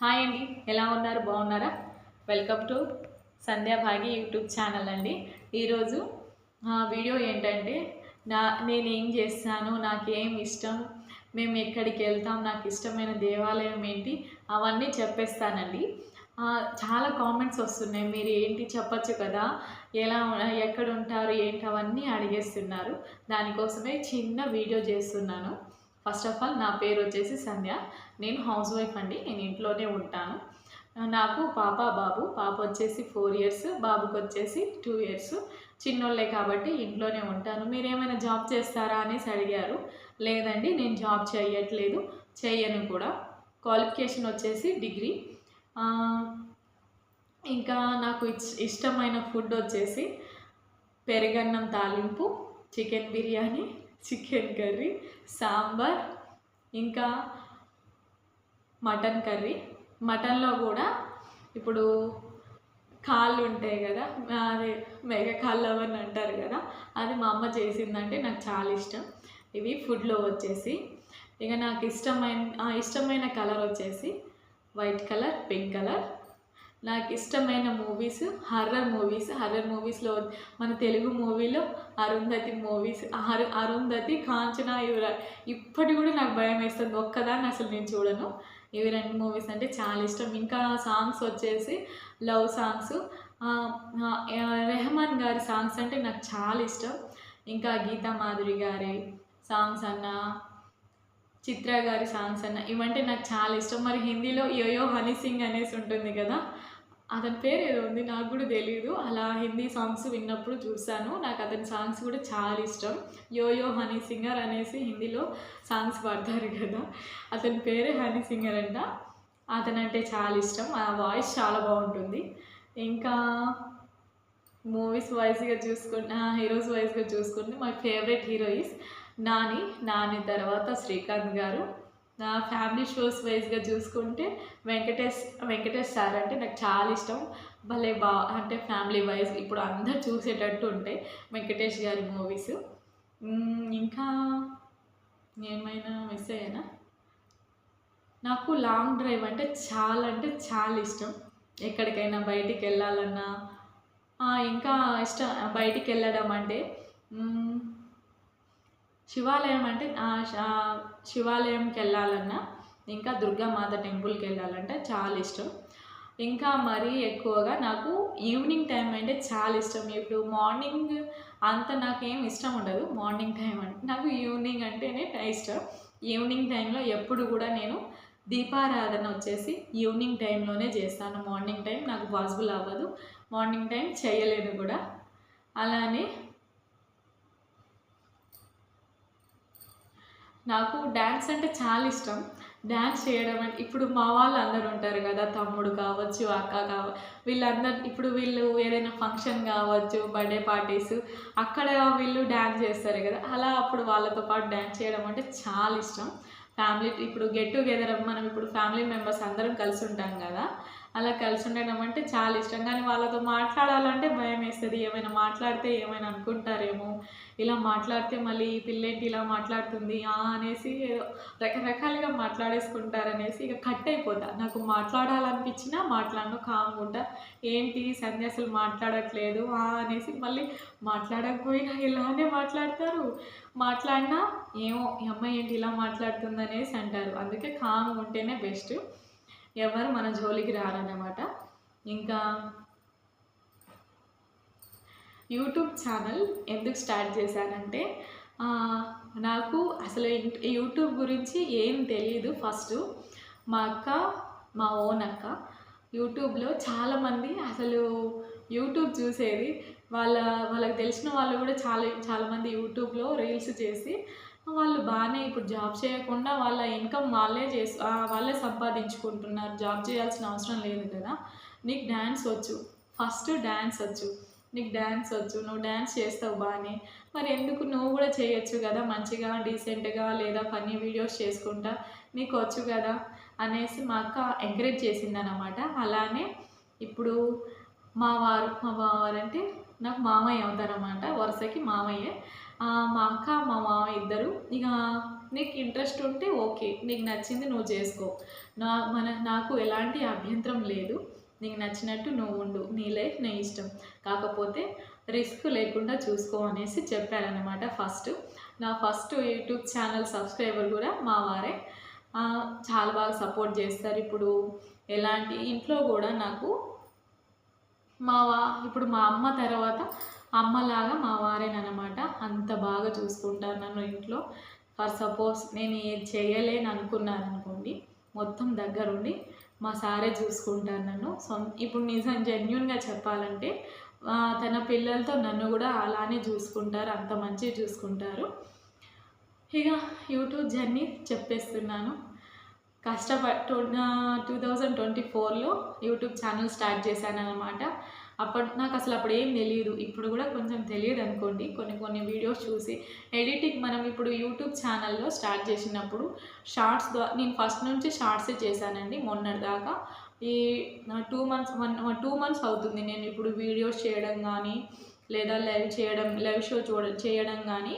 Hi అండి ఎలా ఉన్నారు? బాగున్నారా? Welcome to Sandhyabhagi YouTube channel అండి. ఈరోజు వీడియో ఏంటంటే నా నేనేం చేస్తాను నాకేం ఇష్టం మేము ఎక్కడికి వెళ్తాం నాకు ఇష్టమైన దేవాలయం ఏంటి అవన్నీ చెప్పేస్తానండి. చాలా కామెంట్స్ వస్తున్నాయి. మీరు ఏంటి చెప్పచ్చు కదా? ఎలా ఎక్కడ ఉంటారు ఏంటి అవన్నీ అడిగేస్తున్నారు. దానికోసమే చిన్న వీడియో చేస్తున్నాను. ఫస్ట్ ఆఫ్ ఆల్ నా పేరు వచ్చేసి సంధ్య. నేను హౌస్ వైఫ్ అండి. నేను ఇంట్లోనే ఉంటాను. నాకు పాప బాబు. పాప వచ్చేసి ఫోర్ ఇయర్స్ బాబుకి వచ్చేసి టూ ఇయర్స్ చిన్నోళ్ళే కాబట్టి ఇంట్లోనే ఉంటాను. మీరు ఏమైనా జాబ్ చేస్తారా అనేసి అడిగారు. లేదండి నేను జాబ్ చేయట్లేదు. చేయను కూడా. క్వాలిఫికేషన్ వచ్చేసి డిగ్రీ ఇంకా నాకు ఇష్టమైన ఫుడ్ వచ్చేసి పెరుగన్నం తాలింపు chicken biryani chicken curry sambar ఇంకా మటన్ కర్రీ. మటన్లో కూడా ఇప్పుడు కాళ్ళు ఉంటాయి కదా అదే మేక కాళ్ళు అవన్నీ అంటారు కదా అది మా అమ్మ చేసిందంటే నాకు చాలా ఇష్టం. ఇవి ఫుడ్లో వచ్చేసి ఇక నాకు ఇష్టమైన ఇష్టమైన కలర్ వచ్చేసి వైట్ కలర్ పింక్ కలర్. నాకు ఇష్టమైన మూవీస్ హర్రర్ మూవీస్. హర్రర్ మూవీస్లో మన తెలుగు మూవీలో అరుంధతి మూవీస్. అరు అరుంధతి కాంచన ఇవి ఇప్పటి కూడా నాకు భయం వేస్తుంది. ఒక్కదాన్ని అసలు నేను చూడను. ఇవి రెండు మూవీస్ అంటే చాలా ఇష్టం. ఇంకా సాంగ్స్ వచ్చేసి లవ్ సాంగ్స్. రెహమాన్ గారి సాంగ్స్ అంటే నాకు చాలా ఇష్టం. ఇంకా గీతా మాధురి గారి సాంగ్స్ అన్నా చిత్ర గారి సాంగ్స్ అన్న ఇవంటే నాకు చాలా ఇష్టం. మరి హిందీలో యోయో హనీ సింగ్ అనేసి ఉంటుంది కదా అతని పేరు ఏదో ఉంది నాకు కూడా తెలియదు అలా హిందీ సాంగ్స్ విన్నప్పుడు చూశాను. నాకు అతని సాంగ్స్ కూడా చాలా ఇష్టం. యోయో హనీ సింగర్ అనేసి హిందీలో సాంగ్స్ పాడతారు కదా అతని పేరే హనీ సింగర్ అంట. అతనంటే చాలా ఇష్టం. ఆ వాయిస్ చాలా బాగుంటుంది. ఇంకా మూవీస్ వైజ్గా చూసుకుంటే హీరోస్ వైజ్గా చూసుకుంటే my favourite hero is Nani Nani తర్వాత శ్రీకాంత్ గారు. నా ఫ్యామిలీ షోస్ వైజ్గా చూసుకుంటే వెంకటేష్ వెంకటేష్ సార్ అంటే నాకు చాలా ఇష్టం. భలే బా అంటే ఫ్యామిలీ వైజ్ ఇప్పుడు అందరు చూసేటట్టు ఉంటాయి వెంకటేష్ గారి మూవీస్. ఇంకా ఏమైనా మిస్ అయ్యానా? నాకు లాంగ్ డ్రైవ్ అంటే చాలా అంటే చాలా ఇష్టం. ఎక్కడికైనా బయటికి వెళ్ళాలన్నా. ఇంకా ఇష్టం బయటికి వెళ్ళడం అంటే శివాలయం అంటే శివాలయంకి వెళ్ళాలన్నా ఇంకా దుర్గామాత టెంపుల్కి వెళ్ళాలంటే చాలా ఇష్టం. ఇంకా మరీ ఎక్కువగా నాకు ఈవినింగ్ టైం అంటే చాలా ఇష్టం. ఇప్పుడు మార్నింగ్ అంత నాకేం ఇష్టం ఉండదు. మార్నింగ్ టైం అంటే నాకు ఈవినింగ్ అంటేనే ఇష్టం. ఈవినింగ్ టైంలో ఎప్పుడు కూడా నేను దీపారాధన వచ్చేసి ఈవినింగ్ టైంలోనే చేస్తాను. మార్నింగ్ టైం నాకు పాసిబుల్ అవ్వదు. మార్నింగ్ టైం చేయలేను కూడా. అలానే నాకు డ్యాన్స్ అంటే చాలా ఇష్టం. డ్యాన్స్ చేయడం అంటే ఇప్పుడు మా వాళ్ళు అందరు ఉంటారు కదా తమ్ముడు కావచ్చు అక్క కావచ్చు వీళ్ళందరు ఇప్పుడు వీళ్ళు ఏదైనా ఫంక్షన్ కావచ్చు బర్త్డే పార్టీస్ అక్కడ వీళ్ళు డ్యాన్స్ చేస్తారు కదా అలా అప్పుడు వాళ్ళతో పాటు డ్యాన్స్ చేయడం అంటే చాలా ఇష్టం. ఫ్యామిలీ ఇప్పుడు గెట్ టుగెదర్ మనం ఇప్పుడు ఫ్యామిలీ మెంబర్స్ అందరం కలిసి ఉంటాం కదా అలా కలిసి ఉండడం అంటే చాలా ఇష్టం. కానీ వాళ్ళతో మాట్లాడాలంటే భయం వేస్తుంది. ఏమైనా మాట్లాడితే ఏమైనా అనుకుంటారేమో. ఇలా మాట్లాడితే మళ్ళీ పిల్లేంటి ఇలా మాట్లాడుతుంది? ఆ అనేసి ఏదో రకరకాలుగా మాట్లాడేసుకుంటారనేసి ఇక కట్ అయిపోతా. నాకు మాట్లాడాలనిపించినా మాట్లాడను కాముకుంటా ఏంటి సంధ్య అసలు మాట్లాడట్లేదు? ఆ అనేసి మళ్ళీ మాట్లాడకపోయినా ఇలానే మాట్లాడతారు. మాట్లాడినా ఏమో ఈ అమ్మాయి ఏంటి ఇలా మాట్లాడుతుంది అనేసి అంటారు. అందుకే కామ్ ఉంటేనే బెస్ట్ ఎవరు మన జోలికి రారన్నమాట. ఇంకా యూట్యూబ్ ఛానల్ ఎందుకు స్టార్ట్ చేశానంటే నాకు అసలు యూట్యూబ్ గురించి ఏం తెలియదు ఫస్ట్ మా అక్క మా ఓన్ అక్క యూట్యూబ్లో చాలామంది అసలు యూట్యూబ్ చూసేది. వాళ్ళ వాళ్ళకి తెలిసిన వాళ్ళు కూడా చాలా చాలామంది యూట్యూబ్లో రీల్స్ చేసి వాళ్ళు బాగానే ఇప్పుడు జాబ్ చేయకుండా వాళ్ళ ఇన్కమ్ వాళ్ళే చేసు వాళ్ళే సంపాదించుకుంటున్నారు. జాబ్ చేయాల్సిన అవసరం లేదు కదా. నీకు డ్యాన్స్ వచ్చు. ఫస్ట్ డ్యాన్స్ వచ్చు. నీకు డ్యాన్స్ వచ్చు. నువ్వు డ్యాన్స్ చేస్తావు బాగానే మరి ఎందుకు నువ్వు కూడా చేయొచ్చు కదా. మంచిగా డీసెంట్గా లేదా ఫన్నీ వీడియోస్ చేసుకుంటా. నీకు వచ్చు కదా అనేసి మా అక్క ఎంకరేజ్ చేసిందనమాట అలానే ఇప్పుడు మా వారు మా బావారు అంటే నాకు మామయ్య అవుతారన్నమాట. వరుసకి మామయ్య. మా అక్క మా మామ ఇద్దరు. ఇక నీకు ఇంట్రెస్ట్ ఉంటే ఓకే నీకు నచ్చింది నువ్వు చేసుకో. నా మన నాకు ఎలాంటి అభ్యంతరం లేదు. నీకు నచ్చినట్టు నువ్వు ఉండు. నీ లైఫ్ నీ ఇష్టం. కాకపోతే రిస్క్ లేకుండా చూసుకో అనేసి చెప్పారనమాట ఫస్ట్. నా ఫస్ట్ యూట్యూబ్ ఛానల్ సబ్స్క్రైబర్ కూడా మా వారే. చాలా బాగా సపోర్ట్ చేస్తారు. ఇప్పుడు ఎలాంటి ఇంట్లో కూడా నాకు మా వా ఇప్పుడు మా అమ్మ తర్వాత అమ్మలాగా మా వారేనమాట అంత బాగా చూసుకుంటారు నన్ను ఇంట్లో. ఫర్ సపోజ్ నేను ఏది చేయలేను అనుకున్నాను అనుకోండి మొత్తం దగ్గరుండి మా సారే చూసుకుంటారు నన్ను. సో ఇప్పుడు నిజం జెన్యున్గా చెప్పాలంటే తన పిల్లలతో నన్ను కూడా అలానే చూసుకుంటారు అంత మంచిగా చూసుకుంటారు. ఇక యూట్యూబ్ జర్నీ చెప్పేస్తున్నాను. కష్టపడి టూ థౌజండ్ ట్వంటీ ఫోర్లో యూట్యూబ్ ఛానల్ స్టార్ట్ చేశాను అనమాట అప్పటి నాకు అసలు అప్పుడు ఏం తెలియదు ఇప్పుడు కూడా కొంచెం తెలియదు అనుకోండి కొన్ని కొన్ని వీడియోస్ చూసి ఎడిటింగ్ మనం ఇప్పుడు యూట్యూబ్ ఛానల్లో స్టార్ట్ చేసినప్పుడు షార్ట్స్ ద్వారా నేను ఫస్ట్ నుంచి షార్ట్సే చేశానండి మొన్నటిదాకా. ఈ two months one two months అవుతుంది. నేను ఇప్పుడు వీడియోస్ చేయడం కానీ లేదా లైవ్ చేయడం లైవ్ షో చూడ చేయడం కానీ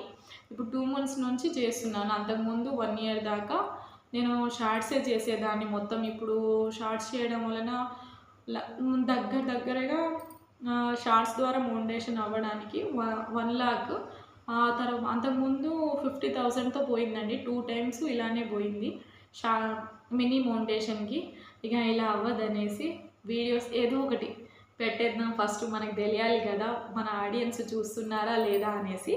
ఇప్పుడు టూ మంత్స్ నుంచి చేస్తున్నాను. అంతకుముందు వన్ ఇయర్ దాకా నేను షార్ట్సే చేసేదాన్ని. మొత్తం ఇప్పుడు షార్ట్స్ చేయడం వలన దగ్గర దగ్గరగా షార్ట్స్ ద్వారా మోనిటేషన్ అవ్వడానికి వన్ లాక్. ఆ తర్వాత అంతకుముందు ఫిఫ్టీ థౌజండ్తో పోయిందండి. టూ టైమ్స్ ఇలానే పోయింది. షా మినీ మోనిటేషన్కి ఇక ఇలా అవ్వదనేసి వీడియోస్ ఏదో ఒకటి పెట్టేద్దాం. ఫస్ట్ మనకు తెలియాలి కదా మన ఆడియన్స్ చూస్తున్నారా లేదా అనేసి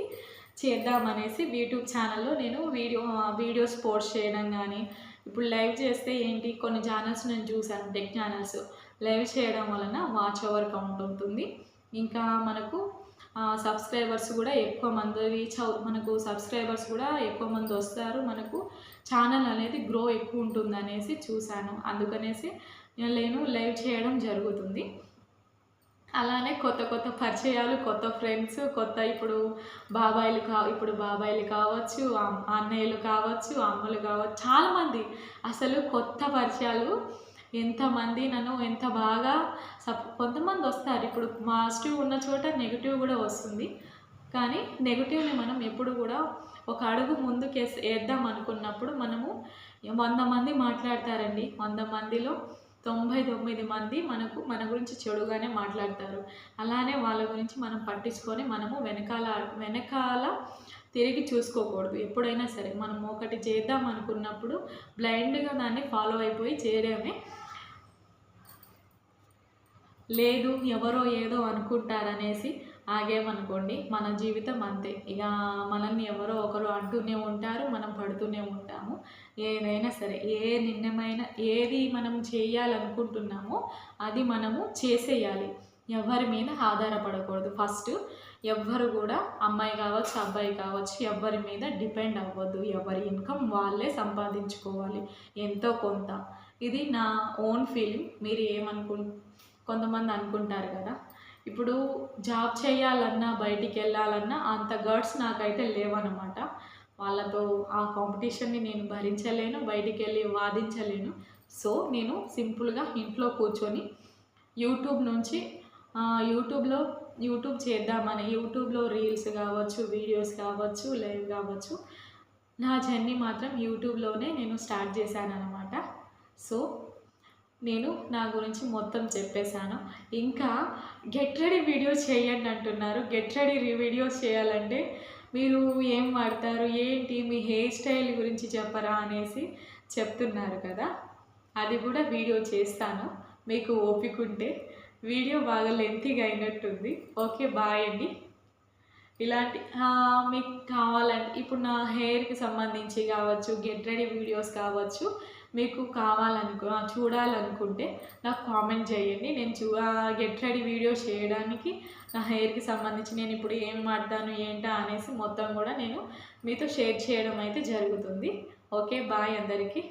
చేద్దామనేసి యూట్యూబ్ ఛానల్లో నేను వీడియో వీడియోస్ పోస్ట్ చేయడం కానీ ఇప్పుడు లైవ్ చేస్తే ఏంటి? కొన్ని ఛానల్స్ నేను చూశాను టెక్ ఛానల్స్. లైవ్ చేయడం వలన వాచ్ ఓవర్ కౌంట్ ఉంటుంది ఇంకా మనకు సబ్స్క్రైబర్స్ కూడా ఎక్కువ మంది రీచ్ అవు మనకు సబ్స్క్రైబర్స్ కూడా ఎక్కువ మంది వస్తారు. మనకు ఛానల్ అనేది గ్రో ఎక్కువ ఉంటుంది అనేసి చూశాను. అందుకనేసి నేను లైవ్ చేయడం జరుగుతుంది. అలానే కొత్త కొత్త పరిచయాలు కొత్త ఫ్రెండ్స్ కొత్త ఇప్పుడు బాబాయిలు కా ఇప్పుడు బాబాయిలు కావచ్చు అన్నయ్యలు కావచ్చు అమ్మలు కావచ్చు చాలామంది అసలు కొత్త పరిచయాలు ఎంతమంది నన్ను ఎంత బాగా సప్ కొంతమంది వస్తారు. ఇప్పుడు పాజిటివ్ ఉన్న చోట నెగిటివ్ కూడా వస్తుంది. కానీ నెగిటివ్ని మనం ఎప్పుడు కూడా ఒక అడుగు ముందుకు వేద్దాం అనుకున్నప్పుడు మనము వంద మంది మాట్లాడతారండి. వంద మందిలో తొంభై తొమ్మిది మంది మనకు మన గురించి చెడుగానే మాట్లాడతారు. అలానే వాళ్ళ గురించి మనం పట్టించుకొని మనము వెనకాల వెనకాల తిరిగి చూసుకోకూడదు. ఎప్పుడైనా సరే మనం ఒకటి చేద్దాం అనుకున్నప్పుడు బ్లైండ్గా దాన్ని ఫాలో అయిపోయి చేయడమే లేదు ఎవరో ఏదో అనుకుంటారనేసి ఆగేమనుకోండి మన జీవితం అంతే. ఇక మనల్ని ఎవరో ఒకరు అంటూనే ఉంటారు మనం పడుతూనే ఉంటాము. ఏదైనా సరే ఏ నిర్ణయమైన ఏది మనం చేయాలనుకుంటున్నామో అది మనము చేసేయాలి. ఎవరి మీద ఆధారపడకూడదు. ఫస్ట్ ఎవ్వరు కూడా అమ్మాయి కావచ్చు అబ్బాయి కావచ్చు ఎవరి మీద డిపెండ్ అవ్వద్దు. ఎవరి ఇన్కమ్ వాళ్ళే సంపాదించుకోవాలి. ఎంతో కొంత. ఇది నా ఓన్ ఫీలింగ్. మీరు ఏమనుకుంటు కొంతమంది అనుకుంటారు కదా. ఇప్పుడు జాబ్ చేయాలన్నా బయటికి వెళ్ళాలన్నా అంత గర్డ్స్ నాకైతే లేవన్నమాట వాళ్ళతో ఆ కాంపిటీషన్ని నేను భరించలేను బయటికి వెళ్ళి వాదించలేను. సో నేను సింపుల్గా ఇంట్లో కూర్చొని యూట్యూబ్ నుంచి యూట్యూబ్లో యూట్యూబ్ చేద్దామని యూట్యూబ్లో రీల్స్ కావచ్చు వీడియోస్ కావచ్చు లైవ్ కావచ్చు నా జర్నీ మాత్రం యూట్యూబ్లోనే నేను స్టార్ట్ చేశాను అనమాట సో నేను నా గురించి మొత్తం చెప్పేశాను. ఇంకా గెట్ రెడీ వీడియోస్ చేయండి అంటున్నారు. గెట్ రెడీ వీడియోస్ చేయాలంటే మీరు ఏం వాడతారు? ఏంటి? మీ హెయిర్ స్టైల్ గురించి చెప్పరా? అనేసి చెప్తున్నారు కదా. అది కూడా వీడియో చేస్తాను. మీకు ఓపిక ఉంటే. వీడియో బాగా లెంతీగా అయినట్టుంది. ఓకే బాయ్ అండి. ఇలాంటి మీకు కావాలంటే ఇప్పుడు నా హెయిర్కి సంబంధించి కావచ్చు గెట్ రెడీ వీడియోస్ కావచ్చు మీకు కావాలనుకు చూడాలనుకుంటే నాకు కామెంట్ చేయండి. నేను చూ గెట్ రెడీ వీడియోస్ చేయడానికి నా హెయిర్కి సంబంధించి నేను ఇప్పుడు ఏం వాడతాను ఏంటా అనేసి మొత్తం కూడా నేను మీతో షేర్ చేయడం అయితే జరుగుతుంది. ఓకే బాయ్ అందరికీ.